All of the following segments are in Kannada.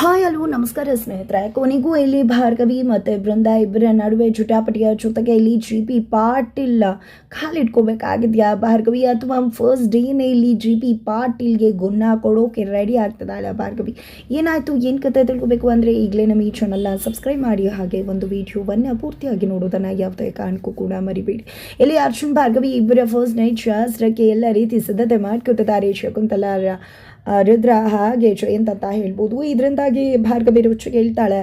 ಹಾಯ್ ಅಲ್ವೋ ನಮಸ್ಕಾರ ಸ್ನೇಹಿತರೆ. ಕೊನೆಗೂ ಇಲ್ಲಿ ಭಾರ್ಗವಿ ಮತ್ತು ಬೃಂದ ಇಬ್ಬರ ನಡುವೆ ಜುಟಾಪಟಿಯ ಜೊತೆಗೆ ಇಲ್ಲಿ ಜಿ ಪಿ ಪಾಟೀಲ್ ಕಾಲಿಟ್ಕೋಬೇಕಾಗಿದೆಯಾ? ಭಾರ್ಗವಿ, ಅಥವಾ ಫಸ್ಟ್ ಡೇನೇ ಇಲ್ಲಿ ಜಿ ಪಿ ಪಾಟೀಲ್ಗೆ ಗುಣ ಕೊಡೋಕೆ ರೆಡಿ ಆಗ್ತದಲ್ಲ ಭಾರ್ಗವಿ? ಏನಾಯಿತು? ಏನು ಕತೆ ತಿಳ್ಕೊಬೇಕು ಅಂದರೆ ಈಗಲೇ ನಮ್ಮ ಈ ಚಾನಲ್ನ ಸಬ್ಸ್ಕ್ರೈಬ್ ಮಾಡಿ, ಹಾಗೆ ಒಂದು ವಿಡಿಯೋವನ್ನು ಪೂರ್ತಿಯಾಗಿ ನೋಡೋದನ್ನು ಯಾವುದೇ ಕಾರಣಕ್ಕೂ ಕೂಡ ಮರಿಬೇಡಿ. ಇಲ್ಲಿ ಅರ್ಜುನ್, ಭಾರ್ಗವಿ ಇಬ್ಬರ ಫಸ್ಟ್ ನೈಟ್ ಶಾಸ್ತ್ರಕ್ಕೆ ಎಲ್ಲ ರೀತಿ ಸಿದ್ಧತೆ ಮಾಡ್ಕೊತಿದ್ದಾರೆ ಶಕುಂತಲಾರ ರುದ್ರ ಹಾಗೆ ಜಯಂತ್ ಅಂತ ಹೇಳ್ಬೋದು. ಇದರಿಂದಾಗಿ ಭಾರ್ಗವಿ ರುಚಿ ಹೇಳ್ತಾಳೆ,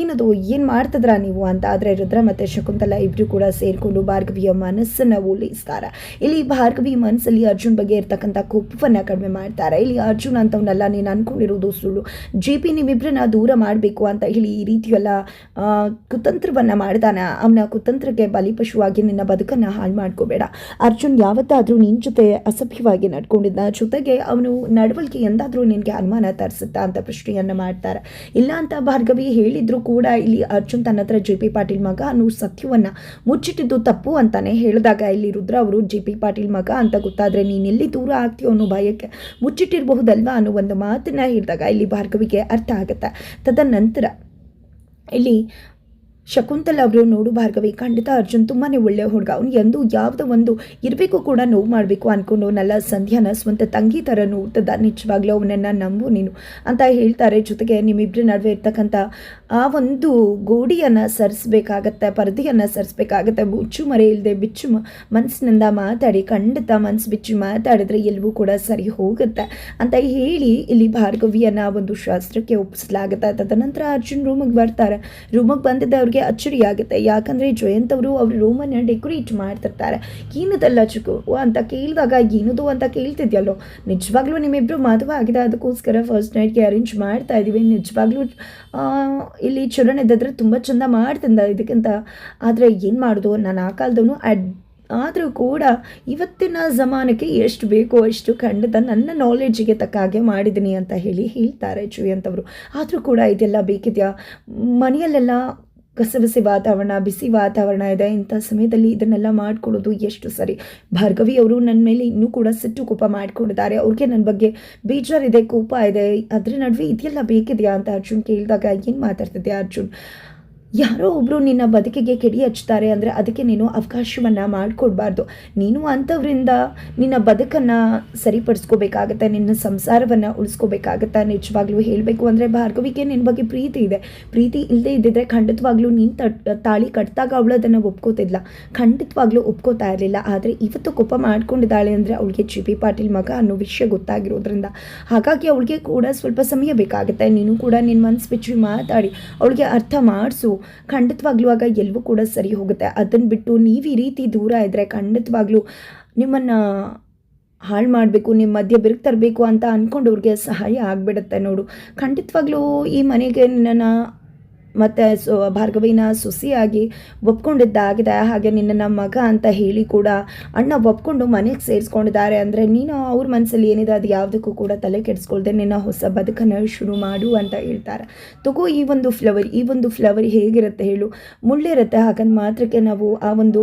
ಏನದು, ಏನು ಮಾಡ್ತಿದ್ರ ನೀವು? ಅಂತ. ಆದರೆ ರುದ್ರ ಮತ್ತು ಶಕುಂತಲ ಇಬ್ಬರು ಕೂಡ ಸೇರಿಕೊಂಡು ಭಾರ್ಗವಿಯ ಮನಸ್ಸನ್ನು ಓಲಿಸ್ತಾರೆ ಇಲ್ಲಿ ಭಾರ್ಗವಿ ಮನಸ್ಸಲ್ಲಿ ಅರ್ಜುನ್ ಬಗ್ಗೆ ಇರ್ತಕ್ಕಂಥ ಕೋಪವನ್ನು ಕಡಿಮೆ ಮಾಡ್ತಾರೆ. ಇಲ್ಲಿ ಅರ್ಜುನ್ ಅಂತವನ್ನೆಲ್ಲ ನೀನು ಅನ್ಕೊಂಡಿರೋದು ಸುಳ್ಳು. ಜೆ ಪಿ ನಿಮ್ಮಿಬ್ಬರನ್ನ ದೂರ ಮಾಡಬೇಕು ಅಂತ ಹೇಳಿ ಈ ರೀತಿಯೆಲ್ಲ ಕುತಂತ್ರವನ್ನು ಮಾಡ್ತಾನೆ ಅವನ ಕುತಂತ್ರಕ್ಕೆ ಬಲಿಪಶುವಾಗಿ ನಿನ್ನ ಬದುಕನ್ನು ಹಾಳು ಮಾಡ್ಕೋಬೇಡ. ಅರ್ಜುನ್ ಯಾವತ್ತಾದರೂ ನಿನ್ನ ಜೊತೆ ಅಸಭ್ಯವಾಗಿ ನಡ್ಕೊಂಡಿದ್ದ ಜೊತೆಗೆ ಅವನು ನಡವಳಿಕೆ ಎಂದಾದರೂ ನಿನಗೆ ಅನುಮಾನ ತರಿಸುತ್ತಾ ಅಂತ ಪ್ರಶ್ನೆಯನ್ನು ಮಾಡ್ತಾರೆ. ಇಲ್ಲ ಅಂತ ಭಾರ್ಗವಿ ಹೇಳಿದ್ರು ಕೂಡ ಇಲ್ಲಿ ಅರ್ಜುನ್ ತನ್ನ ಹತ್ರ ಜೆ ಪಿ ಪಾಟೀಲ್ ಮಗ ಅನ್ನೋ ಸತ್ಯವನ್ನು ಮುಚ್ಚಿಟ್ಟಿದ್ದು ತಪ್ಪು ಅಂತಾನೆ ಹೇಳಿದಾಗ ಇಲ್ಲಿ ರುದ್ರ ಅವರು, ಜೆ ಪಿ ಪಾಟೀಲ್ ಮಗ ಅಂತ ಗೊತ್ತಾದರೆ ನೀನು ಎಲ್ಲಿ ದೂರ ಆಗ್ತೀಯೋ ಅನ್ನೋ ಭಯಕ್ಕೆ ಮುಚ್ಚಿಟ್ಟಿರಬಹುದಲ್ವಾ ಅನ್ನೋ ಒಂದು ಮಾತನ್ನ ಹೇಳಿದಾಗ ಇಲ್ಲಿ ಭಾರ್ಗವಿಗೆ ಅರ್ಥ ಆಗುತ್ತೆ. ತದನಂತರ ಇಲ್ಲಿ ಶಕುಂತಲ ಅವರು ನೋಡು ಭಾರ್ಗವಿ, ಖಂಡಿತ ಅರ್ಜುನ್ ತುಂಬಾ ಒಳ್ಳೆಯ ಹುಡುಗ. ಅವನು ಎಂದು ಯಾವುದೋ ಒಂದು ಇರಬೇಕು ಕೂಡ ನೋವು ಮಾಡಬೇಕು ಅಂದ್ಕೊಂಡು ನಲ್ಲ ಸಂಧ್ಯಾನ, ಸ್ವಂತ ತಂಗಿ ಥರ ನೋಡ್ತದ ನಿಜವಾಗ್ಲೂ ಅವನನ್ನು ನಂಬು ನೀನು ಅಂತ ಹೇಳ್ತಾರೆ. ಜೊತೆಗೆ ನಿಮ್ಮಿಬ್ಬರ ನಡುವೆ ಇರ್ತಕ್ಕಂಥ ಆ ಒಂದು ಗೋಡಿಯನ್ನು ಸರಿಸ್ಬೇಕಾಗತ್ತೆ, ಪರದೆಯನ್ನು ಸರಿಸ್ಬೇಕಾಗತ್ತೆ. ಮುಚ್ಚು ಮರೆ ಇಲ್ಲದೆ ಬಿಚ್ಚು ಮನಸ್ಸಿನಿಂದ ಮಾತಾಡಿ, ಖಂಡಿತ ಮನಸ್ಸು ಬಿಚ್ಚು ಮಾತಾಡಿದ್ರೆ ಎಲ್ಲವೂ ಕೂಡ ಸರಿ ಹೋಗುತ್ತೆ ಅಂತ ಹೇಳಿ ಇಲ್ಲಿ ಭಾರ್ಗವಿಯನ್ನು ಒಂದು ಶಾಸ್ತ್ರಕ್ಕೆ ಒಪ್ಪಿಸಲಾಗುತ್ತೆ. ತದನಂತರ ಅರ್ಜುನ್ ರೂಮಿಗೆ ಬರ್ತಾರೆ. ರೂಮಿಗೆ ಬಂದಿದ್ದ ಅಚ್ಚರಿ ಆಗುತ್ತೆ ಯಾಕಂದರೆ ಜಯಂತ್ ಅವರು ಅವ್ರ ರೂಮನ್ನು ಡೆಕೋರೇಟ್ ಮಾಡ್ತಿರ್ತಾರೆ. ಏನದಲ್ಲ ಚಿಕ್ಕು ಅಂತ ಕೇಳಿದಾಗ ಏನದು ಅಂತ ಕೇಳ್ತಿದ್ಯಲ್ಲೋ? ನಿಜವಾಗ್ಲೂ ನಿಮ್ಮಿಬ್ಬರು ಮದುವೆ ಆಗಿದೆ. ಅದಕ್ಕೋಸ್ಕರ ಫಸ್ಟ್ ನೈಟ್ಗೆ ಅರೇಂಜ್ ಮಾಡ್ತಾ ಇದ್ದೀವಿ ನಿಜವಾಗ್ಲೂ ಇಲ್ಲಿ ಚರಣ ಇದ್ದಿದ್ರೆ ತುಂಬ ಚೆಂದ ಮಾಡ್ತಿದ್ದ ಇದಕ್ಕಿಂತ. ಆದರೆ ಏನು ಮಾಡೋದು? ನಾನು ಆ ಕಾಲದವನು ಅಡ್, ಆದರೂ ಕೂಡ ಇವತ್ತಿನ ಜಮಾನಕ್ಕೆ ಎಷ್ಟು ಬೇಕೋ ಅಷ್ಟು ಖಂಡಿತ ನನ್ನ ನಾಲೆಡ್ಜಿಗೆ ತಕ್ಕ ಹಾಗೆ ಮಾಡಿದ್ದೀನಿ ಅಂತ ಹೇಳಿ ಹೇಳ್ತಾರೆ ಜಯಂತ್ ಆದರೂ ಕೂಡ ಇದೆಲ್ಲ ಬೇಕಿದೆಯಾ? ಮನೆಯಲ್ಲೆಲ್ಲ ಕಸಬಸಿ ವಾತಾವರಣ, ಬಿಸಿ ವಾತಾವರಣ ಇದೆ. ಇಂಥ ಸಮಯದಲ್ಲಿ ಇದನ್ನೆಲ್ಲ ಮಾಡ್ಕೊಳ್ಳೋದು ಎಷ್ಟು ಸರಿ? ಭಾರ್ಗವಿ ಅವರು ನನ್ನ ಮೇಲೆ ಇನ್ನೂ ಕೂಡ ಸಿಟ್ಟು ಕೋಪ ಮಾಡಿಕೊಂಡಿದ್ದಾರೆ. ಅವ್ರಿಗೆ ನನ್ನ ಬಗ್ಗೆ ಬೇಜಾರಿದೆ, ಕೋಪ ಇದೆ. ಅದ್ರ ನಡುವೆ ಇದೆಲ್ಲ ಬೇಕಿದೆಯಾ ಅಂತ ಅರ್ಜುನ್ ಕೇಳಿದಾಗ ಏನು ಮಾತಾಡ್ತಿದ್ದೆ ಅರ್ಜುನ್? ಯಾರೋ ಒಬ್ಬರು ನಿನ್ನ ಬದುಕಿಗೆ ಕೆಡಿ ಹಚ್ತಾರೆ ಅಂದರೆ ಅದಕ್ಕೆ ನೀನು ಅವಕಾಶವನ್ನು ಮಾಡಿಕೊಡ್ಬಾರ್ದು. ನೀನು ಅಂಥವ್ರಿಂದ ನಿನ್ನ ಬದುಕನ್ನು ಸರಿಪಡಿಸ್ಕೋಬೇಕಾಗತ್ತೆ, ನಿನ್ನ ಸಂಸಾರವನ್ನು ಉಳಿಸ್ಕೋಬೇಕಾಗತ್ತೆ, ನಿಜವಾಗ್ಲೂ ಹೇಳಬೇಕು ಅಂದರೆ ಭಾರ್ಗವಿಗೆ ನಿನ್ನ ಬಗ್ಗೆ ಪ್ರೀತಿ ಇದೆ. ಪ್ರೀತಿ ಇಲ್ಲದೆ ಇದ್ದಿದ್ರೆ ಖಂಡಿತವಾಗ್ಲೂ ನೀನು ತಾಳಿ ಕಟ್ಟಿದಾಗ ಅವಳು ಅದನ್ನು ಒಪ್ಕೋತಿದ್ಲ. ಖಂಡಿತವಾಗ್ಲೂ ಒಪ್ಕೋತಾ ಇರಲಿಲ್ಲ. ಆದರೆ ಇವತ್ತು ಕೋಪ ಮಾಡ್ಕೊಂಡಿದ್ದಾಳೆ ಅಂದರೆ ಅವಳಿಗೆ ಜಿ ಪಿ ಪಾಟೀಲ್ ಮಗ ಅನ್ನೋ ವಿಷಯ ಗೊತ್ತಾಗಿರೋದ್ರಿಂದ. ಹಾಗಾಗಿ ಅವಳಿಗೆ ಕೂಡ ಸ್ವಲ್ಪ ಸಮಯ ಬೇಕಾಗುತ್ತೆ. ನೀನು ಕೂಡ ನಿನ್ನ ಮನಸ್ಸು ಬಿಚ್ಚಿ ಮಾತಾಡಿ. ಅವಳಿಗೆ ಅರ್ಥ ಮಾಡಿಸು. ಖಂಡಿತವಾಗ್ಲೂ ಆಗ ಎಲ್ಲವೂ ಕೂಡ ಸರಿ ಹೋಗುತ್ತೆ. ಅದನ್ನು ಬಿಟ್ಟು ನೀವು ಈ ರೀತಿ ದೂರ ಇದ್ದರೆ ಖಂಡಿತವಾಗ್ಲೂ ನಿಮ್ಮನ್ನು ಹಾಳು ಮಾಡಬೇಕು ನಿಮ್ಮ ಮಧ್ಯೆ ಬಿರುಕು ತರಬೇಕು ಅಂತ ಅಂದ್ಕೊಂಡವ್ರಿಗೆ ಸಹಾಯ ಆಗಿಬಿಡುತ್ತೆ ನೋಡು. ಖಂಡಿತವಾಗ್ಲೂ ಈ ಮನೆಗೆ ನಿನ್ನನ್ನು ಮತ್ತು ಸೊ, ಭಾರ್ಗವಿನ ಸೊಸಿಯಾಗಿ ಒಪ್ಕೊಂಡಿದ್ದಾಗಿದೆ. ಹಾಗೆ ನಿನ್ನನ್ನು ಮಗ ಅಂತ ಹೇಳಿ ಕೂಡ ಅಣ್ಣ ಒಪ್ಕೊಂಡು ಮನೆಗೆ ಸೇರಿಸ್ಕೊಂಡಿದ್ದಾರೆ. ಅಂದರೆ ನೀನು ಅವ್ರ ಮನಸ್ಸಲ್ಲಿ ಏನಿದೆ ಅದು ಯಾವುದಕ್ಕೂ ಕೂಡ ತಲೆ ಕೆಡಿಸ್ಕೊಳ್ದೆ, ನಿನ್ನ ಹೊಸ ಬದುಕನ್ನು ಶುರು ಮಾಡು ಅಂತ ಹೇಳ್ತಾರೆ. ತಗೋ, ಈ ಒಂದು ಫ್ಲವರ್, ಈ ಒಂದು ಫ್ಲವರ್ ಹೇಗಿರುತ್ತೆ ಹೇಳು. ಮುಳ್ಳಿರುತ್ತೆ, ಹಾಗಂದು ಮಾತ್ರಕ್ಕೆ ನಾವು ಆ ಒಂದು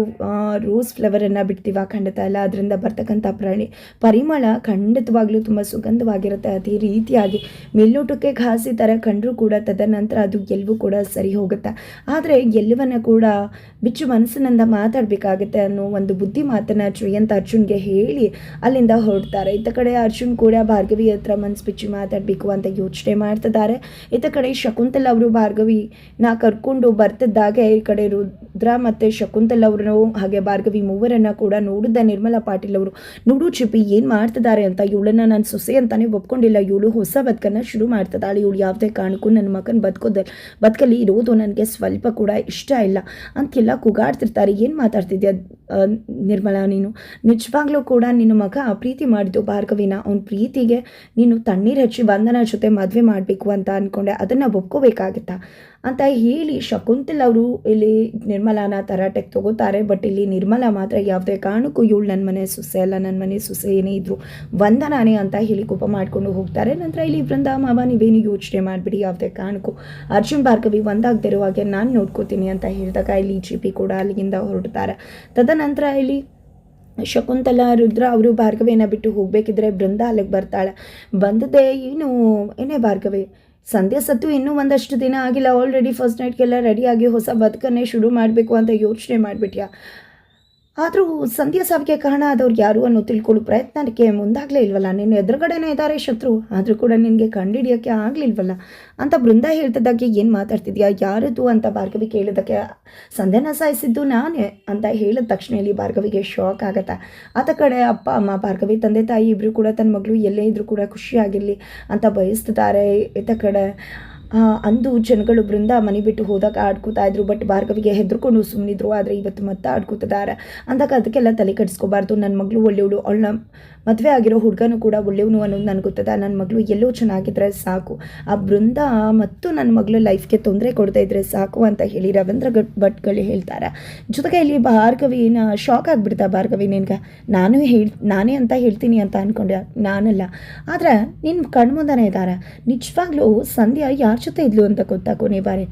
ರೋಸ್ ಫ್ಲವರನ್ನು ಬಿಡ್ತೀವ ಖಂಡಿತ ಅಲ್ಲ ಅದರಿಂದ ಬರ್ತಕ್ಕಂಥ ಪ್ರಾಣಿ ಪರಿಮಳ ಖಂಡಿತವಾಗ್ಲೂ ತುಂಬ ಸುಗಂಧವಾಗಿರುತ್ತೆ. ಅದೇ ರೀತಿಯಾಗಿ ಮೇಲ್ನೋಟಕ್ಕೆ ಘಾಸಿ ಥರ ಕಂಡರೂ ಕೂಡ ತದನಂತರ ಅದು ಎಲ್ಲವೂ ಕೂಡ ಸರಿ ಹೋಗುತ್ತೆ. ಆದರೆ ಎಲ್ಲವನ್ನ ಕೂಡ ಬಿಚ್ಚು ಮನಸ್ಸಿನಿಂದ ಮಾತಾಡಬೇಕಾಗುತ್ತೆ ಅನ್ನೋ ಒಂದು ಬುದ್ಧಿ ಮಾತನ್ನು ಜಯಂತ್ ಅರ್ಜುನ್ಗೆ ಹೇಳಿ ಅಲ್ಲಿಂದ ಹೊರಡ್ತಾರೆ. ಇತ್ತ ಕಡೆ ಅರ್ಜುನ್ ಕೂಡ ಭಾರ್ಗವಿ ಹತ್ರ ಮನಸ್ಸು ಬಿಚ್ಚು ಮಾತಾಡಬೇಕು ಅಂತ ಯೋಚನೆ ಮಾಡ್ತಿದ್ದಾರೆ. ಇತ್ತ ಕಡೆ ಶಕುಂತಲ ಅವರು ಭಾರ್ಗವಿ ನಾ ಕರ್ಕೊಂಡು ಬರ್ತಿದ್ದಾಗ ಈ ಕಡೆ ರುದ್ರ ಮತ್ತು ಶಕುಂತಲ ಅವರು ಹಾಗೆ ಭಾರ್ಗವಿ ಮೂವರನ್ನ ಕೂಡ ನೋಡಿದ್ದ ನಿರ್ಮಲಾ ಪಾಟೀಲ್ ಅವರು. ನೋಡು ಚಿಪಿ ಏನು ಮಾಡ್ತಿದ್ದಾರೆ ಅಂತ ಇವಳನ್ನು ನಾನು ಸೊಸೆ ಅಂತಾನೆ ಒಪ್ಕೊಂಡಿಲ್ಲ. ಇವಳು ಹೊಸ ಬದುಕನ್ನು ಶುರು ಮಾಡ್ತಿದ್ದಾಳೆ. ಇವಳು ಯಾವುದೇ ಕಾರಣಕ್ಕೂ ನನ್ನ ಮಗನ ಬದುಕೋದ ಬದುಕಲ್ಲಿ. ಇರೋದು ನನಗೆ ಸ್ವಲ್ಪ ಕೂಡ ಇಷ್ಟ ಇಲ್ಲ. ಅಂತೆಲ್ಲ ಕೂಗಾಡ್ತಿರ್ತಾರೆ. ಏನು ಮಾತಾಡ್ತಿದ್ಯಾ ನಿರ್ಮಲಾ ನೀನು? ನಿಜವಾಗ್ಲೂ ಕೂಡ ನಿನ್ನ ಮಗ ಪ್ರೀತಿ ಮಾಡಿದ್ದು ಭಾರ್ಗವಿನ. ಅವ್ನ ಪ್ರೀತಿಗೆ ನೀನು ತಣ್ಣೀರು ಹಚ್ಚಿ ಬಂಧನ ಜೊತೆ ಮದುವೆ ಮಾಡಬೇಕು ಅಂತ ಅಂದ್ಕೊಂಡೆ ಅದನ್ನು ಒಪ್ಕೋಬೇಕಾಗತ್ತಾ? ಅಂತ ಹೇಳಿ ಶಕುಂತಲ್ ಅವರು ಇಲ್ಲಿ ನಿರ್ಮಲಾನ ತರಾಟೆಗೆ ತಗೋತಾರೆ. ಬಟ್ ಇಲ್ಲಿ ನಿರ್ಮಲ ಮಾತ್ರ ಯಾವುದೇ ಕಾರಣಕ್ಕೂ ಇವಳು ನನ್ನ ಮನೆ ಸೊಸೆ ಅಲ್ಲ ನನ್ನ ಮನೆ ಸೊಸೆ ಏನೇ ಇದ್ರು ವಂದನಾನೇ ಅಂತ ಹೇಳಿ ಕೋಪ ಮಾಡ್ಕೊಂಡು ಹೋಗ್ತಾರೆ. ನಂತರ ಇಲ್ಲಿ ವೃಂದ ಮಾವ ನೀವೇನು ಯೋಚನೆ ಮಾಡಿಬಿಡಿ, ಯಾವುದೇ ಕಾರಣಕ್ಕೂ. ಅರ್ಜುನ್ ಭಾರ್ಗವಿ ಒಂದಾಗದಿರೋ ಹಾಗೆ ನಾನು ನೋಡ್ಕೋತೀನಿ ಅಂತ ಹೇಳಿದಾಗ ಇಲ್ಲಿ ಜಿ ಪಿ ಕೂಡ ಅಲ್ಲಿಂದ ಹೊರಡ್ತಾರೆ. ತದನಂತರ ಇಲ್ಲಿ ಶಕುಂತಲ, ರುದ್ರ ಅವರು ಭಾರ್ಗವೇನ ಬಿಟ್ಟು ಹೋಗಬೇಕಿದ್ರೆ ಬೃಂದ ಅಲ್ಲಿಗೆ ಬರ್ತಾಳೆ. ಬಂದದೆ ಏನು, ಏನೇ ಭಾರ್ಗವಿ? ಸಂಧ್ಯಾ ಸತ್ತು ಇನ್ನೂ ಒಂದಷ್ಟು ದಿನ ಆಗಿಲ್ಲ. ಆಲ್ರೆಡಿ ಫಸ್ಟ್ ನೈಟ್ಗೆಲ್ಲ ರೆಡಿಯಾಗಿ ಹೊಸ ಬದುಕನ್ನೇ ಶುರು ಮಾಡಬೇಕು ಅಂತ ಯೋಚನೆ ಮಾಡಿಬಿಟ್ಯಾ? ಆದರೂ ಸಂಧ್ಯಾ ಸಾವಿಗೆ ಕಾರಣ ಆದವ್ರು ಯಾರು ಅನ್ನೋ ತಿಳ್ಕೊಳ್ಳೋ ಪ್ರಯತ್ನಕ್ಕೆ ಮುಂದಾಗಲೇ ಇಲ್ವಲ್ಲ? ನಿನ್ನ ಎದುರುಗಡೆನೇ ಇದ್ದಾರೆ ಶತ್ರು, ಆದರೂ ಕೂಡ ನಿನಗೆ ಕಂಡುಹಿಡಿಯೋಕ್ಕೆ ಆಗಲಿಲ್ವಲ್ಲ? ಅಂತ ಬೃಂದ ಹೇಳ್ತಿದ್ದಾಗೆ ಏನು ಮಾತಾಡ್ತಿದ್ಯಾ? ಯಾರದು ಅಂತ ಭಾರ್ಗವಿ ಕೇಳಿದ್ದಕ್ಕೆ ಸಂಧ್ಯಾನ ಸಾಯಿಸಿದ್ದು ನಾನೇ ಅಂತ ಹೇಳಿದ ತಕ್ಷಣ ಇಲ್ಲಿ ಭಾರ್ಗವಿಗೆ ಶಾಕ್ ಆಗತ್ತೆ? ಆತ ಕಡೆ ಅಪ್ಪ, ಅಮ್ಮ, ಭಾರ್ಗವಿ, ತಂದೆ, ತಾಯಿ ಇಬ್ಬರು ಕೂಡ ತನ್ನ ಮಗಳು ಎಲ್ಲೇ ಇದ್ದರೂ ಕೂಡ ಖುಷಿಯಾಗಿರಲಿ ಅಂತ ಬಯಸ್ತಿದ್ದಾರೆ. ಈತ ಕಡೆ ಅಂದು ಜನಗಳು ಬೃಂದ ಮನೆ ಬಿಟ್ಟು ಹೋದಾಗ ಆಡ್ಕೋತಾ ಇದ್ರು ಬಟ್ ಭಾರ್ಗವಿಗೆ ಹೆದರ್ಕೊಂಡು ಸುಮ್ಮನಿದ್ರು ಆದರೆ ಇವತ್ತು ಮತ್ತೆ ಆಡ್ಕೋತಿದ್ದಾರೆ. ಅಂದಾಗ ಅದಕ್ಕೆಲ್ಲ ತಲೆ ಕೆಡಿಸ್ಕೋಬಾರ್ದು. ನನ್ನ ಮಗಳು ಒಳ್ಳೆಯವಳು ಅವಳ ಮದುವೆ ಆಗಿರೋ ಹುಡುಗನೂ ಕೂಡ ಒಳ್ಳೆಯವನು ಅನ್ನೋದು ನನಗೆ ಗೊತ್ತದ. ನನ್ನ ಮಗಳು ಎಲ್ಲೋ ಚೆನ್ನಾಗಿದ್ರೆ ಸಾಕು. ಆ ಬೃಂದ ಮತ್ತು ನನ್ನ ಮಗಳು ಲೈಫ್ಗೆ ತೊಂದರೆ ಕೊಡ್ತಾ ಇದ್ರೆ ಸಾಕು ಅಂತ ಹೇಳಿ ರವೀಂದ್ರ ಭಟ್ಗಳು ಹೇಳ್ತಾರೆ. ಜೊತೆಗೆ ಇಲ್ಲಿ ಭಾರ್ಗವಿನ ಶಾಕ್ ಆಗಿಬಿಡ್ತಾ ಭಾರ್ಗವಿ ನಿನ್ಗೆ. ನಾನು ಹೇಳಿ, ನಾನೇ ಅಂತ ಹೇಳ್ತೀನಿ ಅಂತ ಅಂದ್ಕೊಂಡೆ ನಾನಲ್ಲ. ಆದರೆ ನಿನ್ನ ಕಣ್ಮುಂದನೇ ಇದ್ದಾರೆ ನಿಜವಾಗ್ಲೂ ಸಂಧ್ಯಾ ಯಾರ ಜೊತೆ ಇದ್ಲು ಅಂತ ಗೊತ್ತಾ ಕೊನೆ ಬಾರಿ.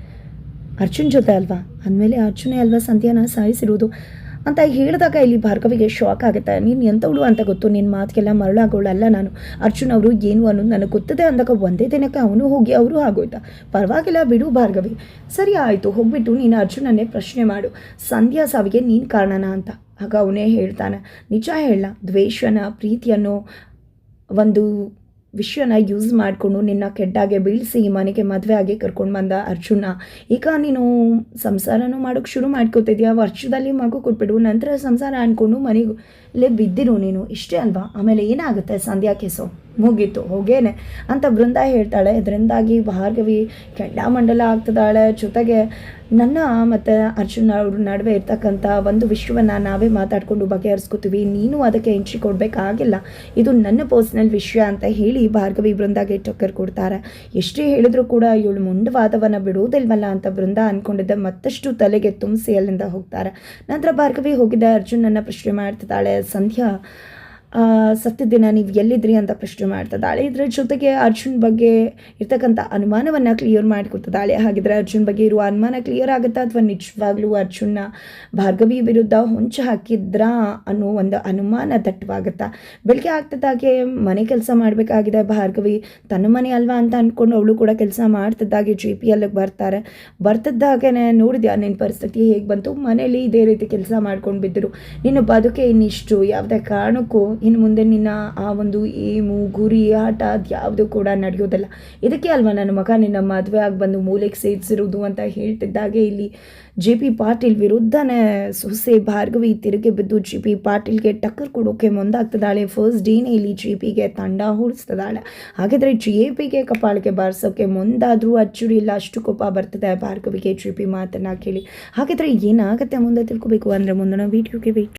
ಅರ್ಜುನ್ ಜೊತೆ ಅಲ್ವಾ? ಅಂದಮೇಲೆ ಅರ್ಜುನೇ ಅಲ್ವಾ ಸಂಧ್ಯಾನ ಸಾಯಿಸಿರುವುದು ಅಂತ ಹೇಳಿದಾಗ ಇಲ್ಲಿ ಭಾರ್ಗವಿಗೆ ಶಾಕ್ ಆಗುತ್ತೆ. ನೀನು ಎಂಥವಳು ಅಂತ ಗೊತ್ತು. ನಿನ್ನ ಮಾತಿಗೆಲ್ಲ ಮರಳಾಗೋಳಲ್ಲ ನಾನು. ಅರ್ಜುನ್ ಅವರು ಏನು ಅನ್ನೋದು ನನಗೆ ಗೊತ್ತದೆ ಅಂದಾಗ ಒಂದೇ ದಿನಕ್ಕೆ ಅವನು ಹೋಗಿ ಅವರು ಆಗೋಯ್ತಾ? ಪರವಾಗಿಲ್ಲ ಬಿಡು ಭಾರ್ಗವಿ. ಸರಿ ಆಯಿತು, ಹೋಗ್ಬಿಟ್ಟು ನೀನು ಅರ್ಜುನನ್ನೇ ಪ್ರಶ್ನೆ ಮಾಡು. ಸಂಧ್ಯಾ ಸಾವಿಗೆ ನೀನು ಕಾರಣನ ಅಂತ. ಆಗ ಅವನೇ ಹೇಳ್ತಾನೆ, ನಿಜ ಹೇಳ, ದ್ವೇಷನ, ಪ್ರೀತಿಯನ್ನು ಒಂದು ವಿಷಯನ ಯೂಸ್ ಮಾಡಿಕೊಂಡು ನಿನ್ನ ಕೆಟ್ಟಾಗೆ ಬೀಳಿಸಿ ಮನೆಗೆ ಮದುವೆ ಆಗಿ ಕರ್ಕೊಂಡು ಬಂದ ಅರ್ಜುನ. ಈಗ ನೀನು ಸಂಸಾರನೂ ಮಾಡೋಕ್ಕೆ ಶುರು ಮಾಡ್ಕೋತಿದ್ಯಾ? ವರ್ಷದಲ್ಲಿ ಮಗು ಕೊಟ್ಬಿಡು, ನಂತರ ಸಂಸಾರ ಅಂದ್ಕೊಂಡು ಮನೆಗೆ ಬಿದ್ದಿರು ನೀನು. ಇಷ್ಟೇ ಅಲ್ವಾ? ಆಮೇಲೆ ಏನಾಗುತ್ತೆ? ಸಂಧ್ಯಾ ಕೇಸು. ಮುಗೀತು, ಹೋಗೇನೆ ಅಂತ ಬೃಂದ ಹೇಳ್ತಾಳೆ. ಇದರಿಂದಾಗಿ ಭಾರ್ಗವಿ ಕೆಂಡಾಮಂಡಲ ಆಗ್ತದಾಳೆ ಜೊತೆಗೆ ನನ್ನ ಮತ್ತು ಅರ್ಜುನ್ ಅವ್ರ ನಡುವೆ ಇರ್ತಕ್ಕಂಥ ಒಂದು ವಿಷಯವನ್ನು ನಾವೇ ಮಾತಾಡಿಕೊಂಡು ಬಗೆಹರಿಸ್ಕೋತೀವಿ. ನೀನು ಅದಕ್ಕೆ ಎಂಟ್ರಿ ಕೊಡಬೇಕಾಗಿಲ್ಲ ಇದು ನನ್ನ ಪರ್ಸ್ನಲ್ ವಿಷಯ ಅಂತ ಹೇಳಿ ಭಾರ್ಗವಿ ಬೃಂದಾಗೆ ಟಕ್ಕರ್ ಕೊಡ್ತಾರೆ. ಎಷ್ಟೇ ಹೇಳಿದ್ರು ಕೂಡ ಇವಳು ಮುಂಡವಾದವನ್ನು ಬಿಡೋದಿಲ್ವಲ್ಲ ಅಂತ ಬೃಂದ ಅಂದ್ಕೊಂಡಿದ್ದ ಮತ್ತಷ್ಟು ತಲೆಗೆ ತುಂಬಿಸಿ ಅಲ್ಲಿಂದ ಹೋಗ್ತಾರೆ. ನಂತರ ಭಾರ್ಗವಿ ಹೋಗಿದ್ದೆ ಅರ್ಜುನನ್ನ ಪ್ರಶ್ನೆ ಮಾಡ್ತಿದ್ದಾಳೆ. ಸಂಧ್ಯಾ ಸತ್ತಿದ್ದ ದಿನ ನೀವು ಎಲ್ಲಿದ್ರಿ ಅಂತ ಪ್ರಶ್ನೆ ಮಾಡ್ತದಾಳೆ ಇದರ ಜೊತೆಗೆ ಅರ್ಜುನ್ ಬಗ್ಗೆ ಇರ್ತಕ್ಕಂಥ ಅನುಮಾನವನ್ನು ಕ್ಲಿಯರ್ ಮಾಡಿಕೊಡ್ತದಾಳೆ ಹಾಗಿದ್ರೆ ಅರ್ಜುನ್ ಬಗ್ಗೆ ಇರುವ ಅನುಮಾನ ಕ್ಲಿಯರ್ ಆಗುತ್ತಾ ಅಥವಾ ನಿಜವಾಗ್ಲೂ ಅರ್ಜುನ್ನ ಭಾರ್ಗವಿ ವಿರುದ್ಧ ಹೊಂಚು ಹಾಕಿದ್ರಾ ಅನ್ನೋ ಒಂದು ಅನುಮಾನ ದಟ್ಟವಾಗುತ್ತಾ ಬೆಳಗ್ಗೆ ಆಗ್ತದಾಗೆ ಮನೆ ಕೆಲಸ ಮಾಡಬೇಕಾಗಿದೆ ಭಾರ್ಗವಿ. ತನ್ನ ಮನೆ ಅಲ್ವಾ ಅಂತ ಅಂದ್ಕೊಂಡು ಅವಳು ಕೂಡ ಕೆಲಸ ಮಾಡ್ತಿದ್ದಾಗೆ ಜೆ ಪಿ ಎಲ್ಗೆ ಬರ್ತಾರೆ. ಬರ್ತಿದ್ದಾಗೆ ನೋಡಿದ್ಯಾ ನಿನ್ನ ಪರಿಸ್ಥಿತಿ ಹೇಗೆ ಬಂತು? ಮನೇಲಿ ಇದೇ ರೀತಿ ಕೆಲಸ ಮಾಡ್ಕೊಂಡು ಬಿದ್ದರು. ನಿನ್ನ ಬದುಕೆ ಇನ್ನಿಷ್ಟು? ಯಾವುದೇ ಕಾರಣಕ್ಕೂ ಇನ್ನು ಮುಂದೆ ನಿನ್ನ ಆ ಒಂದು ಏಮು, ಗುರಿ, ಆಟ ಅದ್ಯಾವುದು ಕೂಡ ನಡೆಯೋದಲ್ಲ. ಇದಕ್ಕೆ ಅಲ್ವಾ ನನ್ನ ಮಗ? ನಿನ್ನ ಮದುವೆ ಆಗಿ ಬಂದು ಮೂಲೆಗೆ ಸೇರಿಸಿರೋದು ಅಂತ ಹೇಳ್ತಿದ್ದಾಗೆ ಇಲ್ಲಿ ಜೆ ಪಿ ಪಾಟೀಲ್ ವಿರುದ್ಧನೇ ಸೊಸೆ ಭಾರ್ಗವಿ ತಿರುಗಿ ಬಿದ್ದು ಜಿ ಪಿ ಪಾಟೀಲ್ಗೆ ಟಕ್ಕರ್ ಕೊಡೋಕೆ ಮುಂದಾಗ್ತದಾಳೆ ಫಸ್ಟ್ ಡೇನೇ ಇಲ್ಲಿ ಜಿ ಪಿಗೆ ತಂಡ ಹೂಡಿಸ್ತಿದ್ದಾಳೆ. ಹಾಗಿದ್ರೆ ಜೆ ಪಿಗೆ ಕಪಾಳಿಗೆ ಬಾರಿಸೋಕೆ ಮುಂದಾದರೂ ಅಚ್ಚುರಿ ಇಲ್ಲ, ಅಷ್ಟು ಕೋಪ ಬರ್ತದೆ ಭಾರ್ಗವಿಗೆ ಜಿ ಪಿ ಮಾತನ್ನು ಕೇಳಿ. ಹಾಗಿದ್ರೆ ಏನಾಗುತ್ತೆ ಮುಂದೆ ತಿಳ್ಕೊಬೇಕು ಅಂದರೆ ಮುಂದಿನ ವೀಡಿಯೋಗೆ ವೇಟ್